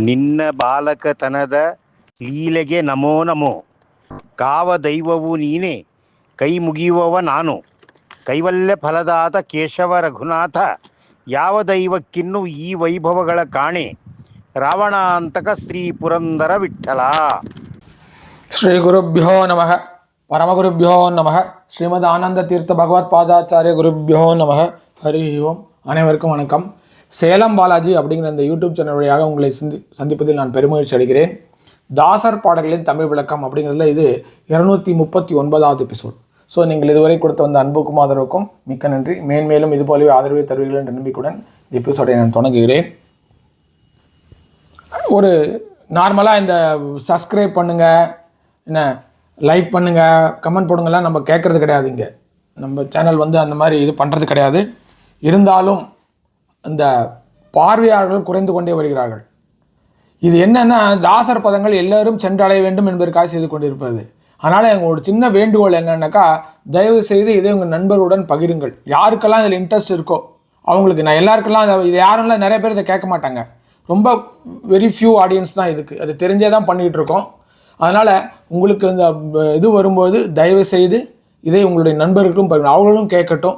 ನಿನ್ನ ಬಾಲಕತನದ ಲೀಲೆಗೆ ನಮೋ ನಮೋ ಕಾವ ದೈವವು ನೀನೇ ಕೈ ಮುಗಿಯುವವ ನಾನು ಕೈವಲ್ಯ ಫಲದಾತ ಕೇಶವ ರಘುನಾಥ ಯಾವ ದೈವಕ್ಕಿನ್ನು ಈ ವೈಭವಗಳ ಕಾಣೆ ರಾವಣಾಂತಕ ಶ್ರೀ ಪುರಂದರ ವಿಠಲ ಶ್ರೀ ಗುರುಭ್ಯೋ ನಮಃ ಪರಮಗುರುಭ್ಯೋ நமः ஸ்ரீமத் ஆனந்த தீர்த்த பகவத் பாதாச்சாரிய குருபியோ நமः ஹரி ஓம் அனைவருக்கும் வணக்கம் சேலம் பாலாஜி அப்படிங்கிற இந்த யூடியூப் சேனல் வழியாக உங்களை சந்தி சந்திப்பதில் நான் பெருமகிழ்ச்சி அடைகிறேன். தாசர் பாடல்களின் தமிழ் விளக்கம் அப்படிங்கிறதுல இது இருநூத்தி முப்பத்தி ஒன்பதாவது எபிசோட் ஸோ நீங்கள் இதுவரை கொடுத்த வந்த அன்புக்கும் ஆதரவுக்கும் மிக்க நன்றி. மேன்மேலும் இது போலவே ஆதரவை தருவீர்கள் என்ற நம்பிக்கையுடன் இந்த எபிசோடை நான் தொடங்குகிறேன். ஒரு நார்மலாக இந்த சப்ஸ்கிரைப் பண்ணுங்க என்ன லைக் பண்ணுங்க கமெண்ட் போடுங்கலாம் நம்ம கேட்குறது கிடையாது இங்கே. நம்ம சேனல் வந்து அந்த மாதிரி இது பண்ணுறது கிடையாது. இருந்தாலும் அந்த பார்வையாளர்கள் குறைந்து கொண்டே வருகிறார்கள். இது என்னென்னா தாசர் பதங்கள் எல்லாரும் சென்றடைய வேண்டும் என்பதற்காக செய்து கொண்டிருப்பது. அதனால் எங்களோட சின்ன வேண்டுகோள் என்னென்னாக்கா தயவு செய்து இதை உங்கள் நண்பர்களுடன் பகிருங்கள். யாருக்கெல்லாம் இதில் இன்ட்ரெஸ்ட் இருக்கோ அவங்களுக்கு நான் எல்லாருக்கெல்லாம் இது யாரும்லாம் நிறைய பேர் இதை கேட்க மாட்டாங்க. ரொம்ப வெரி ஃபியூ ஆடியன்ஸ் தான் இதுக்கு. அது தெரிஞ்சே தான் பண்ணிகிட்டு இருக்கோம். அதனால் உங்களுக்கு இந்த இது வரும்போது தயவு செய்து இதை உங்களுடைய நண்பர்களுக்கும் பகிருங்க அவர்களும் கேட்கட்டும்.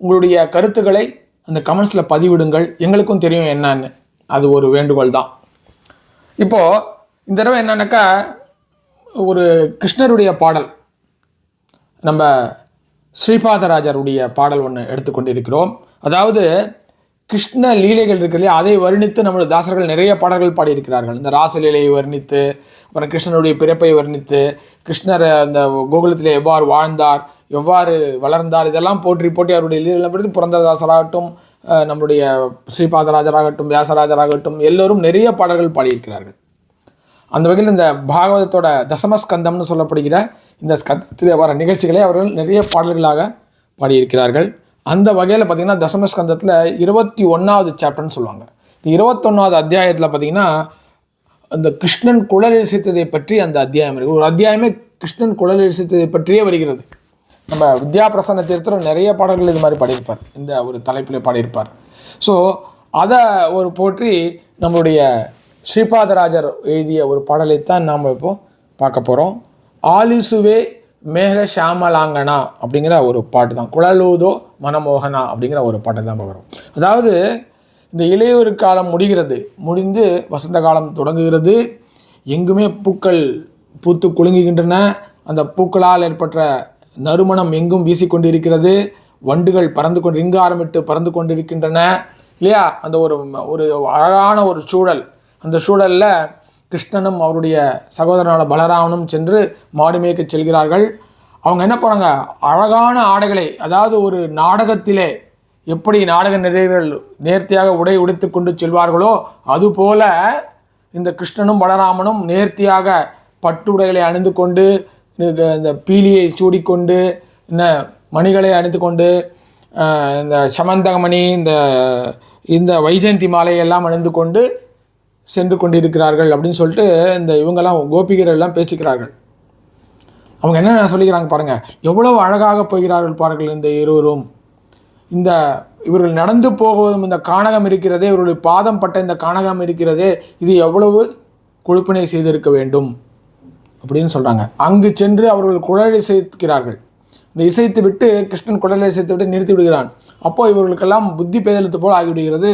உங்களுடைய கருத்துக்களை அந்த கமெண்ட்ஸில் பதிவிடுங்கள். எங்களுக்கும் தெரியும் என்னன்னு. அது ஒரு வேண்டுகோள் தான். இப்போது இந்த தடவை என்னன்னாக்கா ஒரு கிருஷ்ணருடைய பாடல் நம்ம ஸ்ரீபாதராஜருடைய பாடல் ஒன்று எடுத்துக்கொண்டிருக்கிறோம் அதாவது கிருஷ்ண லீலைகள் இருக்கு இல்லையா? அதை வர்ணித்து நம்முடைய தாசர்கள் நிறைய பாடல்கள் பாடியிருக்கிறார்கள். இந்த ராசலீலையை வர்ணித்து அப்புறம் கிருஷ்ணனுடைய பிறப்பை வர்ணித்து கிருஷ்ணர் அந்த கோகுலத்திலே எவ்வாறு வாழ்ந்தார் எவ்வாறு வளர்ந்தார் இதெல்லாம் போற்றி போட்டி அவருடைய லீலைகளை பற்றி நம்முடைய ஸ்ரீபாதராஜராகட்டும் வியாசராஜராகட்டும் எல்லோரும் நிறைய பாடல்கள் பாடியிருக்கிறார்கள். அந்த வகையில் இந்த பாகவதத்தோட தசமஸ்கந்தம்னு சொல்லப்படுகிற இந்த ஸ்கந்தத்தில் வர நிகழ்ச்சிகளை அவர்கள் நிறைய பாடல்களாக பாடியிருக்கிறார்கள். அந்த வகையில் பார்த்தீங்கன்னா தசமஸ்கந்தத்தில் இருபத்தி ஒன்றாவது சாப்டர்னு சொல்லுவாங்க. இந்த இருபத்தொன்னாவது அத்தியாயத்தில் பார்த்தீங்கன்னா அந்த கிருஷ்ணன் குழல் இசைத்ததை பற்றி அந்த அத்தியாயம் இருக்குது ஒரு அத்தியாயமே கிருஷ்ணன் குழல் இசைத்ததை பற்றியே வருகிறது. நம்ம வித்யா பிரசன்ன தீர்த்தர் நிறைய பாடல்கள் இது மாதிரி பாடியிருப்பார். இந்த ஒரு தலைப்பில் பாடியிருப்பார். ஸோ அதை ஒரு போற்றி நம்மளுடைய ஸ்ரீபாதராஜர் எழுதிய ஒரு பாடலைத்தான் நாம் இப்போ பார்க்க போகிறோம் ஆலிசுவே மேக ஷாமலாங்கனா அப்படிங்கிற ஒரு பாட்டு தான் குழலூதோ மனமோகனா அப்படிங்கிற ஒரு பாட்டை தான் பார்க்குறோம் அதாவது இந்த இளையோர் காலம் முடிகிறது. முடிந்து வசந்த காலம் தொடங்குகிறது. எங்குமே பூக்கள் பூத்து குலுங்குகின்றன. அந்த பூக்களால் ஏற்பட்ட நறுமணம் எங்கும் வீசிக்கொண்டிருக்கிறது. வண்டுகள் பறந்து கொண்டு ரிங்காரமிட்டு பறந்து கொண்டிருக்கின்றன. இல்லையா? அந்த ஒரு ஒரு அழகான ஒரு சூழல். அந்த சூழலில் கிருஷ்ணனும் அவருடைய சகோதரனான பலராமனும் சென்று மாடுமேய்க்கு செல்கிறார்கள். அவங்க என்ன போகிறாங்க அழகான ஆடைகளை அதாவது ஒரு நாடகத்திலே எப்படி நாடக நிறைகள் நேர்த்தியாக உடை உடுத்து கொண்டு செல்வார்களோ அதுபோல இந்த கிருஷ்ணனும் பலராமனும் நேர்த்தியாக பட்டுடைகளை அணிந்து கொண்டு இந்த இந்த பீலியை சூடிக்கொண்டு என்ன மணிகளை அணிந்து கொண்டு இந்த சமந்தகமணி இந்த இந்த வைஜெயந்தி மாலையெல்லாம் அணிந்து கொண்டு சென்று கொண்டிருக்கிறார்கள் அப்படின்னு சொல்லிட்டு இந்த இவங்கெல்லாம் கோபிகர்கள் எல்லாம் பேசிக்கிறார்கள். அவங்க என்ன சொல்லிக்கிறாங்க பாருங்கள் எவ்வளவு அழகாக போகிறார்கள் பாருங்கள் இந்த இருவரும். இந்த இவர்கள் நடந்து போகும் இந்த கானகம் இருக்கிறதே இவர்களுடைய பாதம் பட்ட இந்த கானகம் இருக்கிறதே இது எவ்வளவு கொழுப்பினை செய்திருக்க வேண்டும். அப்படின்னு சொல்கிறாங்க அங்கு சென்று அவர்கள் குழல் இசைக்கிறார்கள். இந்த இசைத்து விட்டு கிருஷ்ணன் குழலை இசைத்து விட்டு நிறுத்தி விடுகிறான். அப்போ இவர்களுக்கெல்லாம் புத்தி பேதலித்து போல் ஆகிவிடுகிறது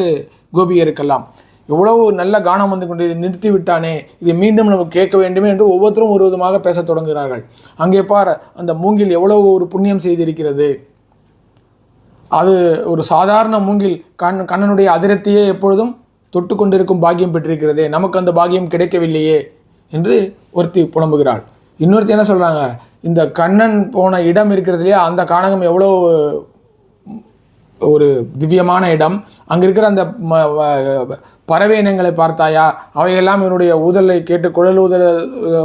கோபியருக்கெல்லாம். எவ்வளவு நல்ல கானம் வந்து கொண்டு இதை நிறுத்தி விட்டானே இதை மீண்டும் நமக்கு கேட்க வேண்டுமே என்று ஒவ்வொருத்தரும் ஒரு விதமாக பேசத் தொடங்குகிறார்கள். அங்கே பார் அந்த மூங்கில் எவ்வளவு ஒரு புண்ணியம் செய்திருக்கிறது. அது ஒரு சாதாரண மூங்கில் கண் கண்ணனுடைய அதிரத்தையே எப்பொழுதும் தொட்டு கொண்டிருக்கும் பாக்கியம் பெற்றிருக்கிறதே. நமக்கு அந்த பாக்கியம் கிடைக்கவில்லையே. என்று ஒருத்தி புலம்புகிறாள். இன்னொருத்தி என்ன சொல்கிறாங்க இந்த கண்ணன் போன இடம் இருக்கிறதுலையே அந்த கானகம் எவ்வளோ ஒரு திவ்யமான இடம். அங்கே இருக்கிற அந்த வ- பறவை இனங்களை பார்த்தாயா? அவையெல்லாம் இவனுடைய ஊதலை கேட்டு குழல் ஊதல்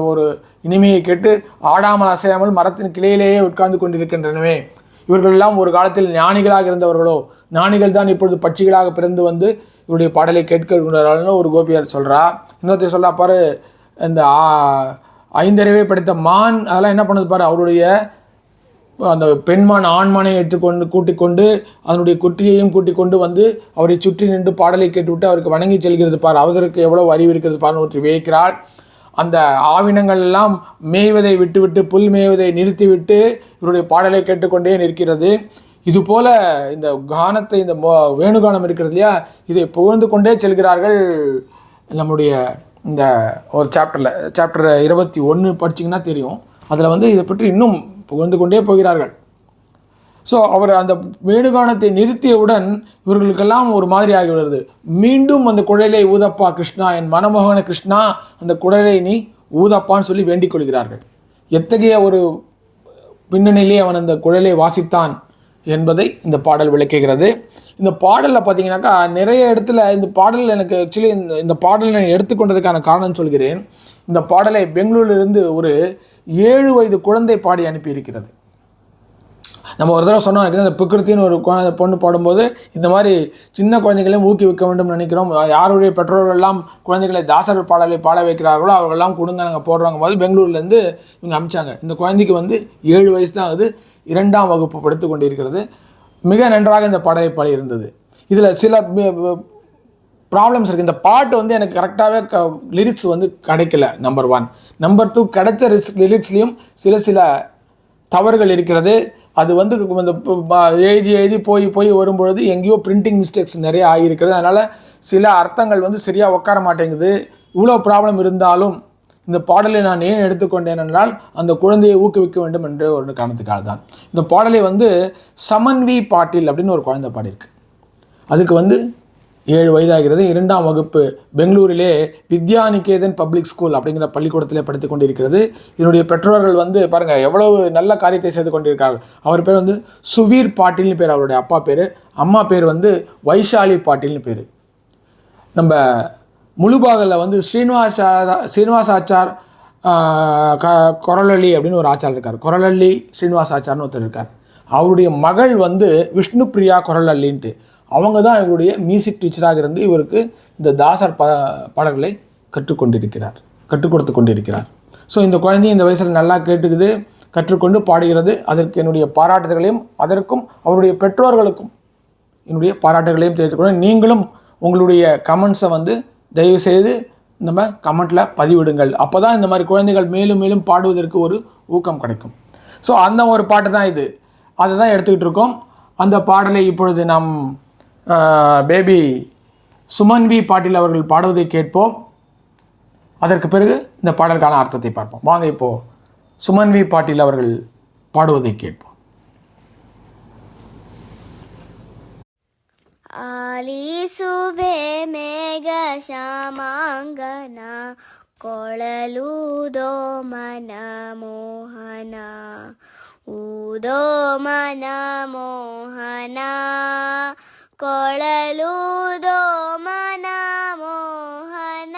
ஒரு இனிமையை கேட்டு ஆடாமல் அசையாமல் மரத்தின் கிளையிலேயே உட்கார்ந்து கொண்டிருக்கின்றனவே. இவர்கள் எல்லாம் ஒரு காலத்தில் ஞானிகளாக இருந்தவர்களோ? ஞானிகள் தான் இப்பொழுது பட்சிகளாக பிறந்து வந்து இவருடைய பாடலை கேட்க ஒரு கோபியார் சொல்கிறா இன்னொருத்தர் சொல்றா பாரு இந்த ஐந்தறிவை படைத்த மான் அதெல்லாம் என்ன பண்ணுது பாரு அவருடைய அந்த பெண்மான் ஆண்மானை ஏற்றுக்கொண்டு கூட்டிக் கொண்டு அதனுடைய குட்டியையும் கூட்டிக் கொண்டு வந்து அவரை சுற்றி நின்று பாடலை கேட்டுவிட்டு அவருக்கு வணங்கி செல்கிறது பார். அவருக்கு எவ்வளோ அறிவு இருக்கிறது பார் ஒன்று வியக்கிறாள் அந்த ஆவினங்கள் எல்லாம் மேய்வதை விட்டுவிட்டு புல் மேய்வதை நிறுத்திவிட்டு இவருடைய பாடலை கேட்டுக்கொண்டே நிற்கிறது. இதுபோல் இந்த கானத்தை இந்த மோ- வேணுகானம் இருக்கிறது இல்லையா? இதை புகழ்ந்து கொண்டே செல்கிறார்கள் நம்முடைய இந்த ஒரு சாப்டரில் சாப்டர் இருபத்தி ஒன்று படிச்சிங்கன்னா தெரியும். அதில் வந்து இதை பற்றி இன்னும் புகழ்ந்து கொண்டே போகிறார்கள். ஸோ அவர் அந்த வேணுகானத்தை நிறுத்தியவுடன் இவர்களுக்கெல்லாம் ஒரு மாதிரி ஆகிவிடுறது மீண்டும் அந்த குழலை ஊதப்பா கிருஷ்ணா என் மனமோகன கிருஷ்ணா அந்த குழலை நீ ஊதப்பான்னு சொல்லி வேண்டிக் கொள்கிறார்கள். எத்தகைய ஒரு பின்னணியிலே அவன் அந்த குழலை வாசித்தான் என்பதை இந்த பாடல் விளக்குகிறது. இந்த பாடலில் பார்த்தீங்கன்னாக்கா நிறைய இடத்துல இந்த பாடல் எனக்கு ஆக்சுவலி இந்த இந்த பாடலை நான் எடுத்துக்கொண்டதுக்கான காரணம் சொல்கிறேன். இந்த பாடலை பெங்களூரிலிருந்து ஒரு ஏழு வயது குழந்தை பாடி அனுப்பியிருக்கிறது. நம்ம ஒரு தடவை சொன்னோம் இந்த பிக்கிருத்தின்னு ஒரு குழந்தை பொண்ணு பாடும்போது இந்த மாதிரி சின்ன குழந்தைகளையும் ஊக்குவிக்க வேண்டும் நினைக்கிறோம். யாருடைய பெற்றோர்கள் எல்லாம் குழந்தைகளை தாசர் பாடலை பாட வைக்கிறார்களோ அவர்கள்லாம் கொடுங்க நாங்கள் போடுறாங்க. போது பெங்களூர்லேருந்து இவங்க அமிச்சாங்க. இந்த குழந்தைக்கு வந்து ஏழு வயசு தான் ஆகுது. இரண்டாம் வகுப்பு படித்து கொண்டிருக்கிறது. மிக நன்றாக இந்த பாடலை இருந்தது இதில் சில ப்ராப்ளம்ஸ் இருக்குது இந்த பாட்டு வந்து எனக்கு கரெக்டாகவே க லிரிக்ஸ் வந்து கிடைக்கல நம்பர் ஒன் நம்பர் டூ கிடைச்ச ரிஸ் லிரிக்ஸ்லேயும் சில சில தவறுகள் இருக்கிறது. அது வந்து இந்த எழுதி எழுதி போய் போய் வரும்பொழுது எங்கேயோ பிரிண்டிங் மிஸ்டேக்ஸ் நிறைய ஆகியிருக்கிறது. அதனால் சில அர்த்தங்கள் வந்து சரியாக உட்கார மாட்டேங்குது. இவ்வளோ ப்ராப்ளம் இருந்தாலும் இந்த பாடலை நான் ஏன் எடுத்துக்கொண்டேன் என்றால் அந்த குழந்தையை ஊக்குவிக்க வேண்டும் என்ற ஒரு காரணத்துக்காக தான். இந்த பாடலை வந்து சமன்வி பாட்டில் அப்படின்னு ஒரு குழந்தை பாடியிருக்கு. அதுக்கு வந்து ஏழு வயதாகிறது. இரண்டாம் வகுப்பு பெங்களூரிலே வித்யாநிகேதன் பப்ளிக் ஸ்கூல் அப்படிங்கிற பள்ளிக்கூடத்திலே படித்துக் கொண்டிருக்கிறது. இதனுடைய பெற்றோர்கள் வந்து பாருங்கள் எவ்வளவு நல்ல காரியத்தை செய்து கொண்டிருக்கார்கள். அவர் பேர் வந்து சுவீர் பாட்டில்னு பேர். அவருடைய அப்பா பேர். அம்மா பேர் வந்து வைஷாலி பாட்டில்னு பேர். நம்ம முழுபாகலில் வந்து ஸ்ரீனிவாச ஸ்ரீனிவாச ஆச்சார் க கொரலள்ளி அப்படின்னு ஒரு ஆச்சார் இருக்கார். குரலள்ளி ஸ்ரீனிவாச ஆச்சார்னு ஒருத்தர் இருக்கார். அவருடைய மகள் வந்து விஷ்ணு பிரியா குரலள்ளின்ட்டு அவங்க தான் இவருடைய மியூசிக் டீச்சராக இருந்து இவருக்கு இந்த தாசர் ப பாடல்களை கற்றுக்கொண்டிருக்கிறார். கற்றுக் கொடுத்து கொண்டிருக்கிறார். ஸோ இந்த குழந்தை இந்த வயசில் நல்லா கேட்டுக்குது கற்றுக்கொண்டு பாடுகிறது. அதற்கு என்னுடைய பாராட்டுதல்களையும் அதற்கும் அவருடைய பெற்றோர்களுக்கும் என்னுடைய பாராட்டுகளையும் தெரிவித்துக்கொண்டு நீங்களும் உங்களுடைய கமெண்ட்ஸை வந்து தயவுசெய்து நம்ம கமெண்ட்டில் பதிவிடுங்கள். அப்போ தான் இந்த மாதிரி குழந்தைகள் மேலும் மேலும் பாடுவதற்கு ஒரு ஊக்கம் கிடைக்கும். ஸோ அந்த ஒரு பாட்டு தான் இது. அதை தான் எடுத்துக்கிட்டு இருக்கோம். அந்த பாடலை இப்பொழுது நம் பேபி சுமன்வி பாட்டில் அவர்கள் பாடுவதை கேட்போம். அதற்கு பிறகு இந்த பாடலுக்கான அர்த்தத்தை பார்ப்போம். வாங்க இப்போது சுமன்வி பாட்டில் அவர்கள் பாடுவதை கேட்போம். ಆಲಿಸುವೆ ಮೇಘ ಶ್ಯಾಮಾಂಗನ ಕೊಳಲೂದೋ ಮನ ಮೋಹನ ಊದೋ ಮನ ಮೋಹನ ಕೊಳಲೂದೋ ಮನ ಮೋಹನ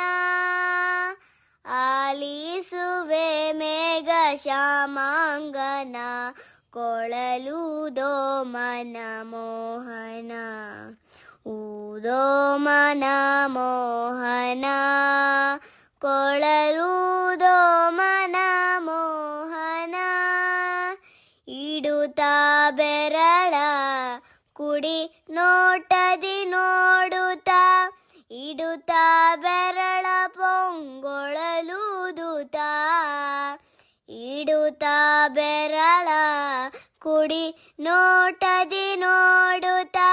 ಆಲಿಸುವೆ ಮೇಘ ಶ್ಯಾಮಾಂಗನ ಕೊಳಲೂದೋ ಮನ ಮೋಹನ ಊದೋ ಮನ ಮೋಹನ ಕೊಳಲೂದೋ ಮನ ಮೋಹನ ಇಡುತ್ತಾ ಬೆರಳ ಕುಡಿ ನೋಟದಿ ನೋಡುತ್ತ, ಇಡುತ್ತಾ ಬೆರಳ ಪೊಂಗೊಳಲೂದುತ್ತಾ, ಇಡುತ್ತಾ ಬೆರಳ ಕುಡಿ ನೋಟದಿ ನೋಡುತ್ತಾ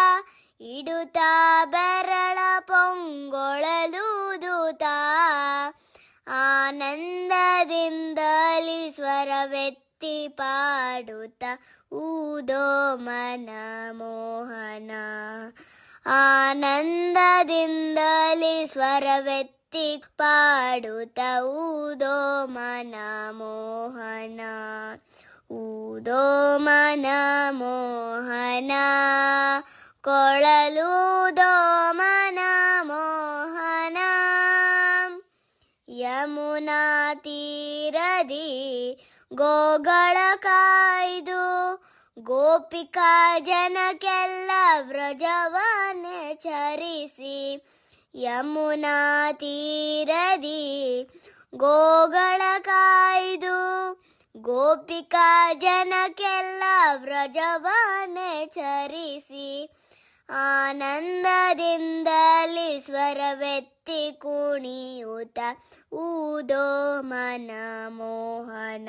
ಇಡುತ್ತಾ ಬೆರಳ ಪೊಂಗೊಳಲೂದುತ್ತಾ ಆನಂದದಿಂದಲಿ ಸ್ವರವೆತ್ತಿ ಪಾಡುತ್ತ ಊದೋ ಮನ ಮೋಹನ. ಆನಂದದಿಂದಲಿ ಸ್ವರವೆತ್ತಿ ಪಾಡುತ್ತ ಊದೋ ಮನ ಮೋಹನ. ಊದೋ ಮನ ಮೋಹನ. ಕೊಳಲೂದೋ ದೋಮನ ಮೋಹನ. ಯಮುನಾ ತೀರದಿ ಗೋಗಳ ಕಾಯ್ದು ಗೋಪಿಕಾ ಜನಕ್ಕೆಲ್ಲ ವ್ರಜವನ್ನೇ ಚರಿಸಿ ಯಮುನಾ ತೀರದಿ ಗೋಗಳ ಕಾಯ್ದು ಗೋಪಿಕಾ ಜನಕ್ಕೆಲ್ಲ ವ್ರಜವನೆ ಚರಿಸಿ ಆನಂದದಿಂದಲಿ ಸ್ವರವೆತ್ತಿ ಕುಣಿಯುತ ಊದೋ ಮನ ಮೋಹನ.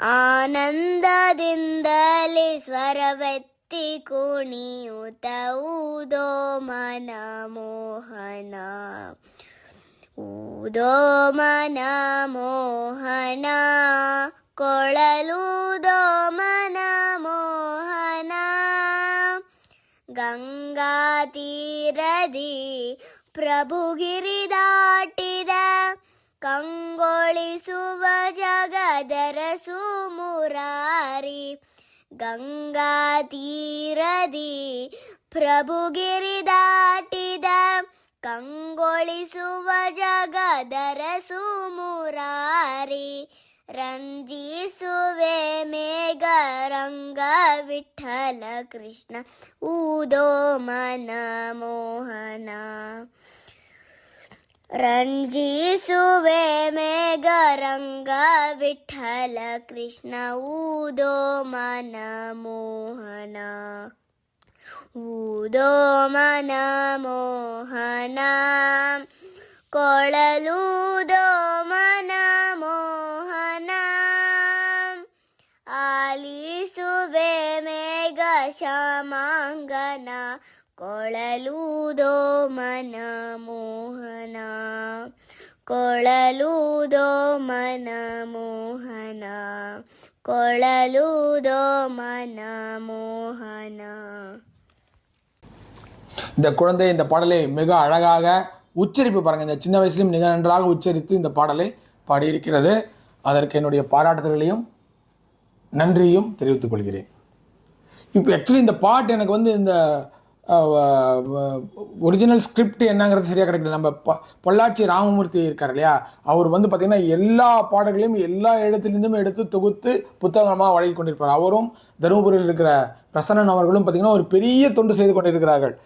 ಆನಂದದಿಂದಲಿ ಸ್ವರವೆತ್ತಿ ಕುಣಿಯುತ ಊದೋ ಮನ ಮೋಹನ. ಊದೋ ಮನ ಮೋಹನ ಕೊಳಲೂದೋ ಗಂಗಾತೀರದಿ ಪ್ರಭುಗಿರಿ ದಾಟಿದ ಕಂಗೊಳಿಸುವ ಜಗದರಸು ಮುರಾರಿ. ಗಂಗಾತೀರದಿ ಪ್ರಭುಗಿರಿ ದಾಟಿದ ಕಂಗೊಳಿಸುವ ಜಗದರಸು ಮುರಾರಿ. ರಂಜಿಸುವೆ ಮೇಘ ರಂಗ ವಿಠಲ ಕೃಷ್ಣ ಊದೋ ಮನ ಮೋಹನ ರಂಜಿಸುವೆ ಮೇಘ ರಂಗ ವಿಠಲ ಕೃಷ್ಣ ಊದೋ ಮನ ಮೋಹನ ಊದೋ ಮನ ಮೋಹನ ಕೊಳಲೂದೋ ಮನ ಮೋಹನ ಮೇಘ ಶಮಾಂಗನ ಕೊಳಲೂದೋ ಮನ ಮೋಹನ ಕೊಳಲೂದೋ ಮನ ಮೋಹನ ಕೊಳಲೂದೋ ಮನ ಮೋಹನ இந்த குழந்தை இந்த பாடலை மிக அழகாக உச்சரிப்பு பாருங்க இந்த சின்ன வயசுலையும் மிக நன்றாக உச்சரித்து இந்த பாடலை பாடியிருக்கிறது அதற்கு என்னுடைய பாராட்டுதல்களையும் நன்றியும் தெரிவித்துக் கொள்கிறேன் இப்போ ஆக்சுவலி இந்த பாட்டு எனக்கு வந்து இந்த ஒரிஜினல் ஸ்கிரிப்ட் என்னங்கிறது சரியாக கிடைக்கல. நம்ம ப பொள்ளாச்சி ராமமூர்த்தி இருக்கார் இல்லையா? அவர் வந்து பார்த்திங்கன்னா எல்லா பாடல்களையும் எல்லா இடத்துலேருந்தும் எடுத்து தொகுத்து புத்தகமாக வழங்கி கொண்டிருப்பார். அவரும் தருமபுரியில் இருக்கிற பிரசன்னன் அவர்களும் பார்த்திங்கன்னா ஒரு பெரிய தொண்டு செய்து கொண்டிருக்கிறார்கள்.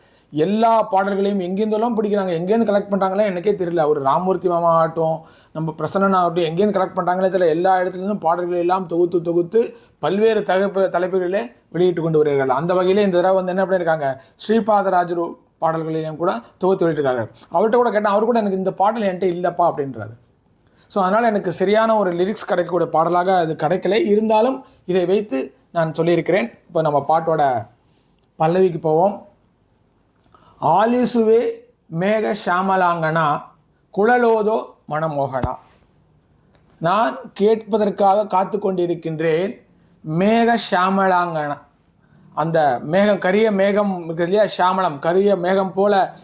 எல்லா பாடல்களையும் எங்கேருந்தெல்லாம் பிடிக்கிறாங்க எங்கேருந்து கலெக்ட் பண்ணுறாங்களே எனக்கே தெரியல. அவர் ராமூர்த்தி மாமா ஆகட்டும் நம்ம பிரசன்னன் ஆகட்டும் எங்கேருந்து கலெக்ட் பண்ணுறாங்களே தெரியல. எல்லா இடத்துலேருந்தும் பாடல்களை எல்லாம் தொகுத்து தொகுத்து பல்வேறு தலைப்பு தலைப்புகளிலே வெளியிட்டு கொண்டு வருகிறார்கள். அந்த வகையில் இந்த தடவை வந்து என்ன பண்ணியிருக்காங்க ஸ்ரீபாதராஜரு பாடல்களையும் கூட தொகுத்து வெளியிட்டிருக்காங்க. அவர்கிட்ட கூட கேட்டால் அவர் கூட எனக்கு இந்த பாடல் என்கிட்ட இல்லைப்பா அப்படின்றாரு. ஸோ அதனால் எனக்கு சரியான ஒரு லிரிக்ஸ் கிடைக்கக்கூடிய பாடலாக அது கிடைக்கல. இருந்தாலும் இதை வைத்து நான் சொல்லியிருக்கிறேன். இப்போ நம்ம பாட்டோட பல்லவிக்கு போவோம். ஆலிசுவே மேக ஷாமலாங்கனா குழலோதோ மனமோகனா நான் கேட்பதற்காக காத்து கொண்டிருக்கின்றேன் மேக ஷாமலாங்கனா. அந்த மேகம் கரிய மேகம் இருக்கு இல்லையா? ஷாமலம் கரிய மேகம் போல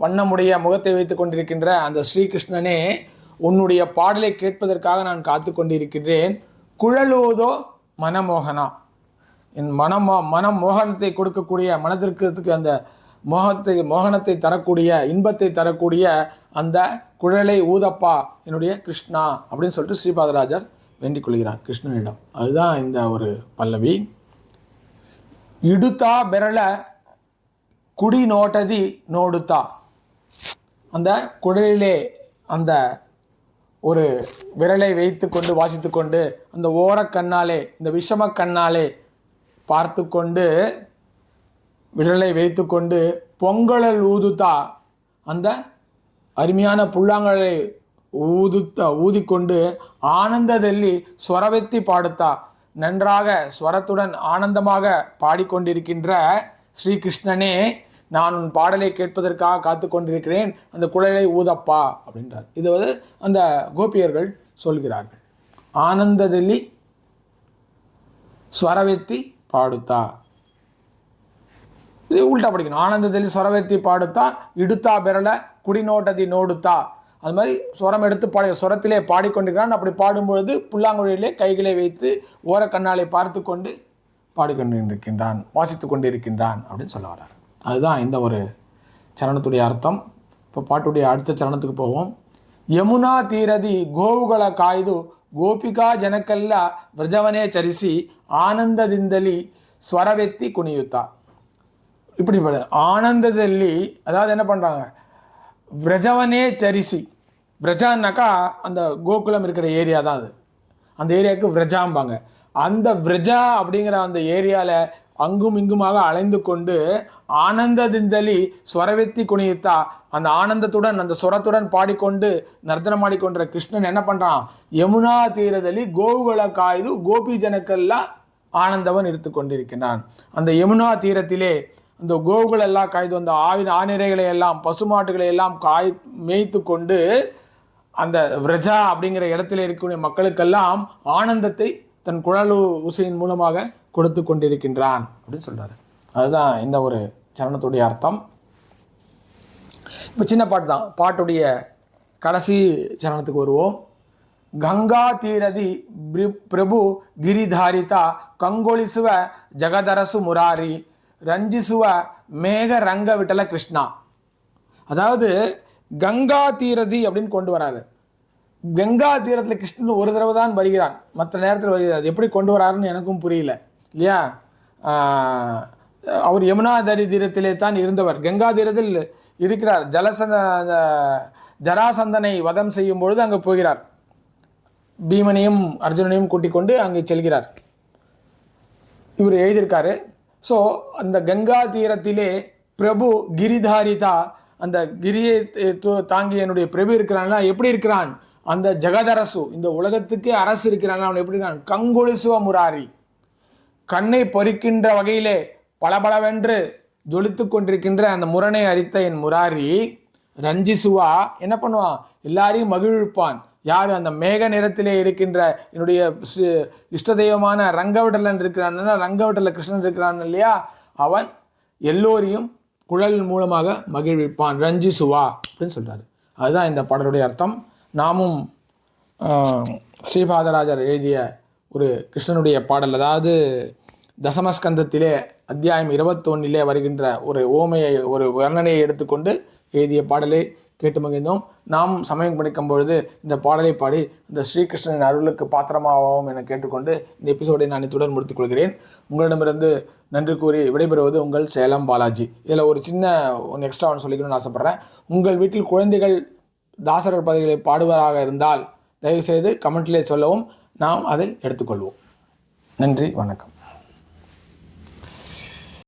வண்ணமுடைய முகத்தை வைத்து கொண்டிருக்கின்ற அந்த ஸ்ரீகிருஷ்ணனே உன்னுடைய பாடலை கேட்பதற்காக நான் காத்து கொண்டிருக்கின்றேன் குழலோதோ மனமோகனா. என் மனம் மனம் மோகனத்தை கொடுக்கக்கூடிய மனதிற்கு அந்த மோகத்தை மோகனத்தை தரக்கூடிய இன்பத்தை தரக்கூடிய அந்த குழலை ஊதப்பா என்னுடைய கிருஷ்ணா அப்படின்னு சொல்லிட்டு ஸ்ரீபாதராஜர் வேண்டிக் கொள்கிறார் கிருஷ்ணனிடம். அதுதான் இந்த ஒரு பல்லவி. இடுத்தா பெரள குடி நோட்டதி நோடுத்தா. அந்த குழலிலே அந்த ஒரு விரலை வைத்து கொண்டு வாசித்து கொண்டு அந்த ஓரக்கண்ணாலே இந்த விஷம கண்ணாலே பார்த்து கொண்டு விரலை வைத்துக்கொண்டு பொங்கலல் ஊதுத்தா அந்த அருமையான புல்லாங்கலை ஊதுத்த ஊதிக்கொண்டு ஆனந்ததெல்லி ஸ்வரவெத்தி பாடுத்தா. நன்றாக ஸ்வரத்துடன் ஆனந்தமாக பாடிக்கொண்டிருக்கின்ற ஸ்ரீகிருஷ்ணனே நான் உன் பாடலை கேட்பதற்காக காத்து கொண்டிருக்கிறேன். அந்த குழலை ஊதப்பா அப்படின்றார். இது வந்து அந்த கோபியர்கள் சொல்கிறார்கள். ஆனந்ததெல்லி ஸ்வரவெத்தி பாடுத்தா. இது உள்டா படிக்கணும். ஆனந்தத்தில் சொரவெத்தி பாடுத்தா இடுத்தா பெறல குடிநோட்டதி நோடுத்தா. அது மாதிரி சுரம் எடுத்து பாடி சுரத்திலே பாடிக்கொண்டிருக்கிறான். அப்படி பாடும்பொழுது புல்லாங்குழலிலே கைகளை வைத்து ஓர கண்ணாலை பார்த்து கொண்டு பாடிக்கொண்டிருக்கின்றான் வாசித்து கொண்டிருக்கின்றான் அப்படின்னு சொல்ல வர்றார். அதுதான் இந்த ஒரு சரணத்துடைய அர்த்தம். இப்போ பாட்டுடைய அடுத்த சரணத்துக்கு போவோம். யமுனா தீரதி கோவுகள காய்து கோபிகா ஜனக்கல்ல விரஜவனே சரிசி ஆனந்த திந்தலி ஸ்வரவெத்தி குனியுத்தா. இப்படி ஆனந்ததல்லி அதாவது என்ன பண்ணுறாங்க விரஜவனே சரிசி. விரஜான்னாக்கா அந்த கோகுலம் இருக்கிற ஏரியா தான் அது. அந்த ஏரியாவுக்கு விரஜாம்பாங்க. அந்த விரஜா அப்படிங்கிற அந்த ஏரியாவில் அங்கும் இங்குமாக அலைந்து கொண்டு ஆனந்த திந்தலி ஸ்வரவெத்தி குனித்தா அந்த ஆனந்தத்துடன் அந்த சுரத்துடன் பாடிக்கொண்டு நர்த்தனம் ஆடிக்கொண்ட கிருஷ்ணன் என்ன பண்ணுறான் யமுனா தீரதலி கோகுல காயுது கோபி ஜனக்கெல்லாம் ஆனந்தவன் எடுத்து கொண்டிருக்கிறான் அந்த யமுனா தீரத்திலே அந்த கோவுகள் எல்லாம் காய்து அந்த ஆவி ஆனிரைகளை எல்லாம் பசுமாட்டுகளை எல்லாம் காய் மேய்த்து கொண்டு அந்த விரஜா அப்படிங்கிற இடத்துல இருக்கக்கூடிய மக்களுக்கெல்லாம் ஆனந்தத்தை தன் குழல் உசையின் மூலமாக கொடுத்து கொண்டிருக்கின்றான் அப்படின்னு சொல்றாரு அதுதான் இந்த ஒரு சரணத்துடைய அர்த்தம் இப்போ சின்ன பாட்டு தான் பாட்டுடைய கடைசி சரணத்துக்கு வருவோம் ಗಂಗಾ ತೀರದಿ ಬ್ರಿ- ಪ್ರಭು ಗಿರಿಧಾರಿತ ಕಂಗೊಳಿಸುವ ಜಗದರಸು ಮುರಾರಿ ரஞ்சிசுவ மேக ரங்க விட்டல கிருஷ்ணா. அதாவது கங்கா தீரதி அப்படின்னு கொண்டு வராரு. கங்கா தீரத்தில் கிருஷ்ணன் ஒரு தடவை தான் வருகிறான். மற்ற நேரத்தில் வருகிறார். எப்படி கொண்டு வராருன்னு எனக்கும் புரியல. இல்லையா? அவர் யமுனா தரி தீரத்திலே தான் இருந்தவர். கங்கா தீரத்தில் இருக்கிறார். ஜலசந்த ஜராசந்தனை வதம் செய்யும் பொழுது அங்கே போகிறார். பீமனையும் அர்ஜுனனையும் கூட்டிக் கொண்டு அங்கே செல்கிறார். இவர் எழுதியிருக்காரு. ஸோ அந்த கங்கா தீரத்திலே பிரபு கிரிதாரிதா அந்த கிரியை தாங்கி தாங்கிய என்னுடைய பிரபு இருக்கிறான்னா எப்படி இருக்கிறான்? அந்த ஜெகதரசு இந்த உலகத்துக்கே அரசு இருக்கிறான் அவன் எப்படி இருக்கான் கங்கொழிசுவ முராரி. கண்ணை பறிக்கின்ற வகையிலே பளபளவென்று ஜொலித்து கொண்டிருக்கின்ற அந்த முரணை அரித்த என் முராரி ரஞ்சிசுவா என்ன பண்ணுவான்? எல்லாரையும் மகிழ்விப்பான். யார் அந்த மேக நிறத்திலே இருக்கின்ற என்னுடைய இஷ்ட தெய்வமான ரங்கவடலன் இருக்கிறான் ரங்கவிடல கிருஷ்ணன் இருக்கிறான் இல்லையா? அவன் எல்லோரையும் குழல் மூலமாக மகிழ்விப்பான். ரஞ்சிசுவா அப்படின்னு சொல்கிறார் அதுதான் இந்த பாடலுடைய அர்த்தம். நாமும் ஸ்ரீபாதராஜர் எழுதிய ஒரு கிருஷ்ணனுடைய பாடல் அதாவது தசமஸ்கந்தத்திலே அத்தியாயம் இருபத்தொன்னிலே வருகின்ற ஒரு ஓமையை ஒரு வர்ணனையை எடுத்துக்கொண்டு எழுதிய பாடலை கேட்டு மகிழ்ந்தோம் நாம் சமயம் படிக்கும் பொழுது இந்த பாடலை பாடி இந்த ஸ்ரீகிருஷ்ணனின் அருளுக்கு பாத்திரமாகவும் என கேட்டுக்கொண்டு இந்த எபிசோடை நான் இத்துடன் முடித்துக் கொள்கிறேன் உங்களிடமிருந்து நன்றி கூறி விடைபெறுவது உங்கள் சேலம் பாலாஜி. இதில் ஒரு சின்ன ஒன்று எக்ஸ்ட்ரா ஒன்று சொல்லிக்கணும்னு ஆசைப்பட்றேன். உங்கள் வீட்டில் குழந்தைகள் தாசரர் பதவிகளை பாடுவராக இருந்தால் தயவுசெய்து கமெண்ட்லேயே சொல்லவும். நாம் அதை எடுத்துக்கொள்வோம். நன்றி வணக்கம்.